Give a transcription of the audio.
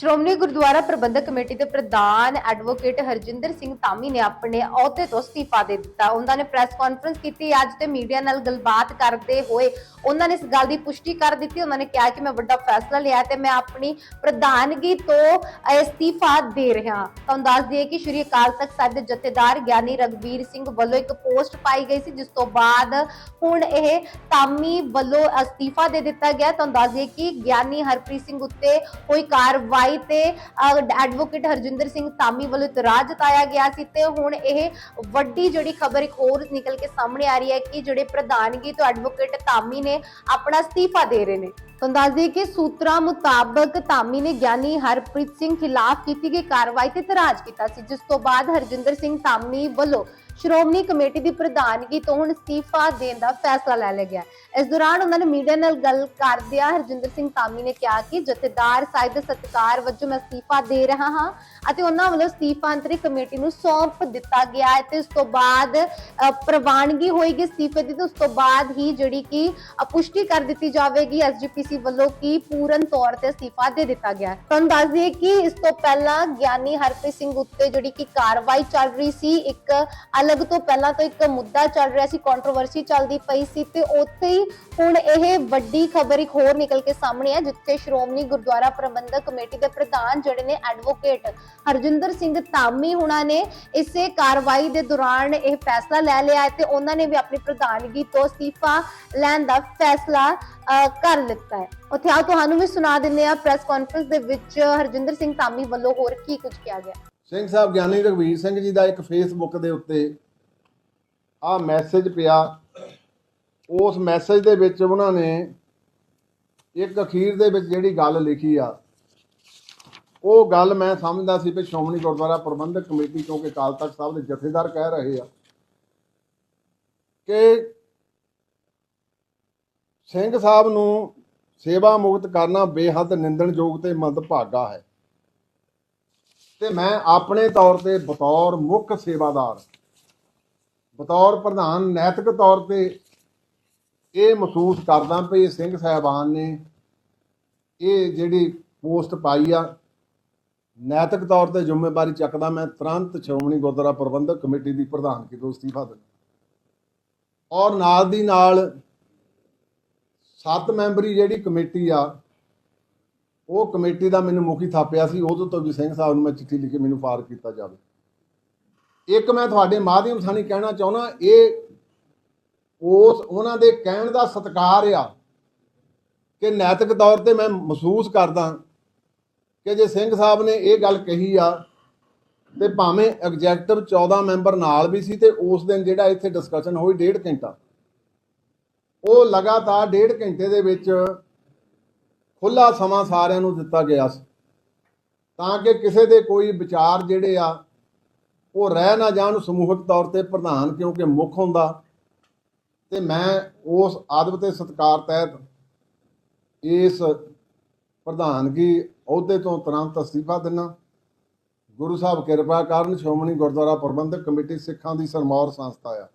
ਸ਼੍ਰੋਮਣੀ ਗੁਰਦੁਆਰਾ ਪ੍ਰਬੰਧਕ committee ਦੇ ਪ੍ਰਧਾਨ advocate Harjinder Singh Dhami ਨੇ ਆਪਣੇ ਅਹੁਦੇ ਤੋਂ ਅਸਤੀਫਾ ਦੇ ਦਿੱਤਾ। ਉਹਨਾਂ ਨੇ ਪ੍ਰੈਸ ਕਾਨਫਰੰਸ ਕੀਤੀ। ਅੱਜ ਤੇ ਮੀਡੀਆ ਨਾਲ ਗੱਲਬਾਤ ਕਰਦੇ ਹੋਏ ਉਹਨਾਂ ਨੇ ਇਸ ਗੱਲ ਦੀ ਪੁਸ਼ਟੀ ਕਰ ਦਿੱਤੀ। ਉਹਨਾਂ ਨੇ ਕਿਹਾ ਕਿ ਮੈਂ ਵੱਡਾ ਫੈਸਲਾ ਲਿਆ ਤੇ ਮੈਂ ਆਪਣੀ ਪ੍ਰਧਾਨਗੀ ਤੋਂ ਅਸਤੀਫਾ ਦੇ ਰਿਹਾ ਤੁਹਾਨੂੰ ਦੱਸ ਦਈਏ ਕਿ ਸ਼੍ਰੀ ਅਕਾਲ ਤਖਤ ਸਾਹਿਬ ਦੇ ਜਥੇਦਾਰ ਗਿਆਨੀ ਰਗਵੀਰ ਸਿੰਘ ਵੱਲੋਂ ਇੱਕ ਪੋਸਟ ਪਾਈ ਗਈ ਸੀ, ਜਿਸ ਤੋਂ ਬਾਅਦ ਹੁਣ ਇਹ ਧਾਮੀ ਵੱਲੋਂ ਅਸਤੀਫਾ ਦੇ ਦਿੱਤਾ ਗਿਆ ਤੁਹਾਨੂੰ ਦੱਸ ਦਈਏ ਕਿ ਗਿਆਨੀ ਹਰਪ੍ਰੀਤ ਸਿੰਘ ਉੱਤੇ ਕੋਈ ਕਾਰਵਾਈ ਤੇ ਐਡਵੋਕੇਟ ਹਰਜਿੰਦਰ ਸਿੰਘ ਧਾਮੀ ਵੱਲੋਂ ਇਤਰਾਜ਼ ਜਤਾਇਆ ਗਿਆ ਸੀ ਤੇ ਹੁਣ ਇਹ ਵੱਡੀ ਜਿਹੜੀ ਖਬਰ ਇੱਕ ਹੋਰ ਨਿਕਲ ਕੇ ਸਾਹਮਣੇ ਆ ਰਹੀ ਹੈ ਕਿ ਜਿਹੜੇ ਪ੍ਰਧਾਨਗੀ ਤੋਂ ਐਡਵੋਕੇਟ ਧਾਮੀ ਨੇ ਆਪਣਾ ਅਸਤੀਫਾ ਦੇ ਰਹੇ ਨੇ। ਤੁਹਾਨੂੰ ਦੱਸ ਦਈਏ ਕਿ ਸੂਤਰਾਂ ਮੁਤਾਬਕ ਧਾਮੀ ਨੇ ਗਿਆਨੀ ਹਰਪ੍ਰੀਤ ਸਿੰਘ ਖਿਲਾਫ ਕੀਤੀ ਗਈ ਕਾਰਵਾਈ ਤੇ ਇਤਰਾਜ਼ ਕੀਤਾ ਸੀ, ਜਿਸ ਤੋਂ ਬਾਅਦ ਹਰਜਿੰਦਰ ਸਿੰਘ ਧਾਮੀ ਵੱਲੋਂ ਸ਼੍ਰੋਮਣੀ ਕਮੇਟੀ ਦੀ ਪ੍ਰਧਾਨਗੀ ਤੋਂ ਹੁਣ ਅਸਤੀਫਾ ਦੇਣ ਦਾ ਫੈਸਲਾ ਲੈ ਲਿਆ ਗਿਆ। ਇਸ ਦੌਰਾਨ ਉਹਨਾਂ ਨੇ ਮੀਡੀਆ ਨਾਲ ਗੱਲ ਕਰਦਿਆਂ ਹਰਜਿੰਦਰ ਸਿੰਘ ਧਾਮੀ ਨੇ ਕਿਹਾ ਕਿ ਜਥੇਦਾਰ ਸਾਹਿਬ ਦੇ ਸਤਿਕਾਰ ਵਜੋਂ ਮੈਂ ਅਸਤੀਫਾ ਦੇ ਰਿਹਾ ਹਾਂ। ਅਤੇ ਉਹਨਾਂ ਵੱਲੋਂ ਅਸਤੀਫਾ ਅੰਤਰਿਕ ਕਮੇਟੀ ਨੂੰ ਸੌਂਪ ਦਿੱਤਾ ਗਿਆ ਹੈ ਤੇ ਉਸ ਤੋਂ ਬਾਅਦ ਪ੍ਰਵਾਨਗੀ ਹੋਏਗੀ ਅਸਤੀਫੇ ਦੀ ਤੇ ਉਸ ਤੋਂ ਬਾਅਦ ਹੀ ਜਿਹੜੀ ਕਿ ਪੁਸ਼ਟੀ ਕਰ ਦਿੱਤੀ ਜਾਵੇਗੀ ਐਸਜੀਪੀਸੀ ਵੱਲੋਂ ਕਿ ਪੂਰਨ ਤੌਰ ਤੇ ਅਸਤੀਫਾ ਦੇ ਦਿੱਤਾ ਗਿਆ ਹੈ। ਤੁਹਾਨੂੰ ਦੱਸ ਦਈਏ ਕਿ ਇਸ ਤੋਂ ਪਹਿਲਾਂ ਗਿਆਨੀ ਹਰਪ੍ਰੀਤ ਸਿੰਘ ਉੱਤੇ ਜਿਹੜੀ ਕਿ ਕਾਰਵਾਈ ਚੱਲ ਰਹੀ ਸੀ, ਇੱਕ ਅਲੱਗ ਤੋਂ ਪਹਿਲਾਂ ਤੋਂ ਇੱਕ ਮੁੱਦਾ ਚੱਲ ਰਿਹਾ ਸੀ ਕੰਟਰੋਵਰਸੀ ਚੱਲਦੀ ਪਈ ਸੀ ਤੇ ਉੱਥੇ ਹੀ ਹੁਣ ਇਹ ਵੱਡੀ ਖਬਰ ਇੱਕ ਹੋਰ ਨਿਕਲ ਕੇ ਸਾਹਮਣੇ ਆ ਜਿੱਥੇ ਸ਼੍ਰੋਮਣੀ ਗੁਰਦੁਆਰਾ ਪ੍ਰਬੰਧਕ ਕਮੇਟੀ ਦੇ ਪ੍ਰਧਾਨ ਜਿਹੜੇ ਨੇ ਐਡਵੋਕੇਟ ਹਰਜਿੰਦਰ ਸਿੰਘ ਧਾਮੀ ਹੁਣਾਂ ਨੇ ਇਸੇ ਕਾਰਵਾਈ ਦੇ ਦੌਰਾਨ ਇਹ ਫੈਸਲਾ ਲੈ ਲਿਆ ਤੇ ਉਹਨਾਂ ਨੇ ਵੀ ਆਪਣੀ ਪ੍ਰਧਾਨਗੀ ਤੋਂ ਅਸਤੀਫਾ ਲੈਣ ਦਾ ਫੈਸਲਾ ਕਰ ਲਿੱਤਾ ਹੈ। ਉੱਥੇ ਆ ਤੁਹਾਨੂੰ ਵੀ ਸੁਣਾ ਦਿੰਦੇ ਆ ਪ੍ਰੈਸ ਕਾਨਫਰੰਸ ਦੇ ਵਿੱਚ ਹਰਜਿੰਦਰ ਸਿੰਘ ਧਾਮੀ ਵੱਲੋਂ ਹੋਰ ਕੀ ਕੁਝ ਕਿਹਾ ਗਿਆ? ਸਿੰਘ ਸਾਹਿਬ, ਗਿਆਨੀ ਰਘਵੀਰ ਸਿੰਘ ਜੀ ਦਾ ਇੱਕ ਫੇਸਬੁੱਕ ਦੇ ਉੱਤੇ ਆ ਮੈਸੇਜ ਪਿਆ। ਉਸ ਮੈਸੇਜ ਦੇ ਵਿੱਚ ਉਹਨਾਂ ਨੇ ਇੱਕ ਅਖੀਰ ਦੇ ਵਿੱਚ ਜਿਹੜੀ ਗੱਲ ਲਿਖੀ ਆ ਉਹ ਗੱਲ ਮੈਂ ਸਮਝਦਾ ਸੀ ਕਿ ਸ਼੍ਰੋਮਣੀ ਗੁਰਦੁਆਰਾ ਪ੍ਰਬੰਧਕ ਕਮੇਟੀ, ਕਿਉਂਕਿ ਅਕਾਲ ਤਖਤ ਸਾਹਿਬ ਦੇ ਜਥੇਦਾਰ ਕਹਿ ਰਹੇ ਆ ਕਿ ਸਿੰਘ ਸਾਹਿਬ ਨੂੰ ਸੇਵਾ ਮੁਕਤ ਕਰਨਾ ਬੇਹੱਦ ਨਿੰਦਣਯੋਗ ਤੇ ਮੰਦਭਾਗਾ ਹੈ। ਤੇ ਮੈਂ ਆਪਣੇ ਤੌਰ ਤੇ ਬਤੌਰ ਮੁੱਖ ਸੇਵਾਦਾਰ, ਬਤੌਰ ਪ੍ਰਧਾਨ ਨੈਤਿਕ ਤੌਰ ਤੇ ਇਹ ਮਹਿਸੂਸ ਕਰਦਾ ਵੀ ਸਿੰਘ ਸਾਹਿਬਾਨ ਨੇ ਇਹ ਜਿਹੜੀ ਪੋਸਟ ਪਾਈ ਆ ਨੈਤਿਕ ਤੌਰ ਤੇ ਜ਼ਿੰਮੇਵਾਰੀ ਚੱਕਦਾ ਮੈਂ ਤੁਰੰਤ ਸ਼੍ਰੋਮਣੀ ਗੁਰਦੁਆਰਾ ਪ੍ਰਬੰਧਕ ਕਮੇਟੀ ਦੀ ਪ੍ਰਧਾਨਗੀ ਤੋਂ ਅਸਤੀਫਾ ਦਿੰਦਾ ਔਰ ਨਾਲ ਦੀ ਨਾਲ ਸੱਤ ਮੈਂਬਰੀ ਜਿਹੜੀ ਕਮੇਟੀ ਆ, ਉਹ ਕਮੇਟੀ ਦਾ ਮੈਨੂੰ ਮੁਖੀ ਥਾਪਿਆ ਸੀ ਉਦੋਂ ਤੋਂ ਵੀ ਸਿੰਘ ਸਾਹਿਬ ਨੂੰ ਮੈਂ ਚਿੱਠੀ ਲਿਖ ਕੇ ਮੈਨੂੰ ਫਾਰ ਕੀਤਾ ਜਾਵੇ। ਇੱਕ ਮੈਂ ਤੁਹਾਡੇ ਮਾਧਿਅਮ ਸਾਨੀ ਕਹਿਣਾ ਚਾਹੁੰਦਾ, ਇਹ ਉਸ, ਉਹਨਾਂ ਦੇ ਕਹਿਣ ਦਾ ਸਤਿਕਾਰ ਆ ਕਿ ਨੈਤਿਕ ਤੌਰ ਤੇ ਮੈਂ ਮਹਿਸੂਸ ਕਰਦਾ ਕਿ ਜੇ ਸਿੰਘ ਸਾਹਿਬ ਨੇ ਇਹ ਗੱਲ ਕਹੀ ਆ, ਤੇ ਭਾਵੇਂ ਐਗਜੈਕਟਿਵ 14 ਮੈਂਬਰ ਨਾਲ ਵੀ ਸੀ ਤੇ ਉਸ ਦਿਨ ਜਿਹੜਾ ਇੱਥੇ ਡਿਸਕਸ਼ਨ ਹੋਈ ਡੇਢ ਘੰਟਾ। ਉਹ ਲਗਾਤਾਰ ਡੇਢ ਘੰਟੇ ਦੇ ਵਿੱਚ ਖੁੱਲਾ ਸਮਾਂ ਸਾਰਿਆਂ ਨੂੰ ਦਿੱਤਾ ਗਿਆ ਸੀ। ਤਾਂ ਕਿ ਕਿਸੇ ਦੇ ਕੋਈ ਵਿਚਾਰ ਜਿਹੜੇ ਆ, ਉਹ ਰਹਿ ਨਾ ਜਾਣ ਸਮੂਹਕ ਤੌਰ ਤੇ ਪ੍ਰਧਾਨ ਕਿਉਂਕਿ ਮੁੱਖ ਹੁੰਦਾ। ਤੇ ਮੈਂ ਉਸ ਆਦਬ ਤੇ ਸਤਕਾਰ ਤਹਿਤ ਇਸ ਪ੍ਰਧਾਨਗੀ ਅਹੁਦੇ ਤੋਂ ਤੁਰੰਤ ਅਸਤੀਫਾ ਦਿੰਨਾ। ਗੁਰੂ ਸਾਹਿਬ ਕਿਰਪਾ ਕਰਨ ਸ਼੍ਰੋਮਣੀ ਗੁਰਦੁਆਰਾ ਪ੍ਰਬੰਧਕ ਕਮੇਟੀ ਸਿੱਖਾਂ ਦੀ ਸਰਮੌਰ ਸੰਸਥਾ ਆ।